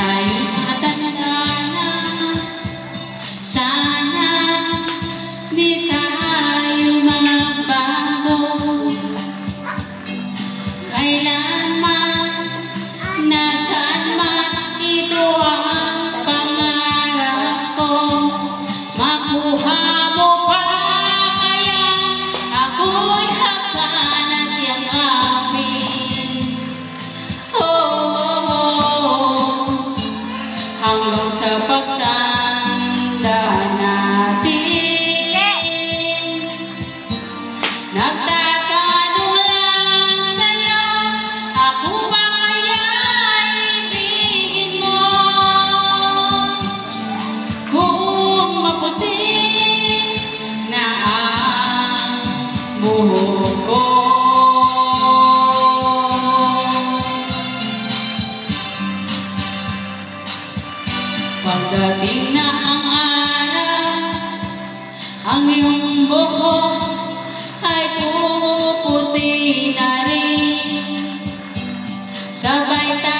tayo Maputi na ko. Pagdating na ang araw Ang iyong buhok ay puputi na rin. Sabay tayo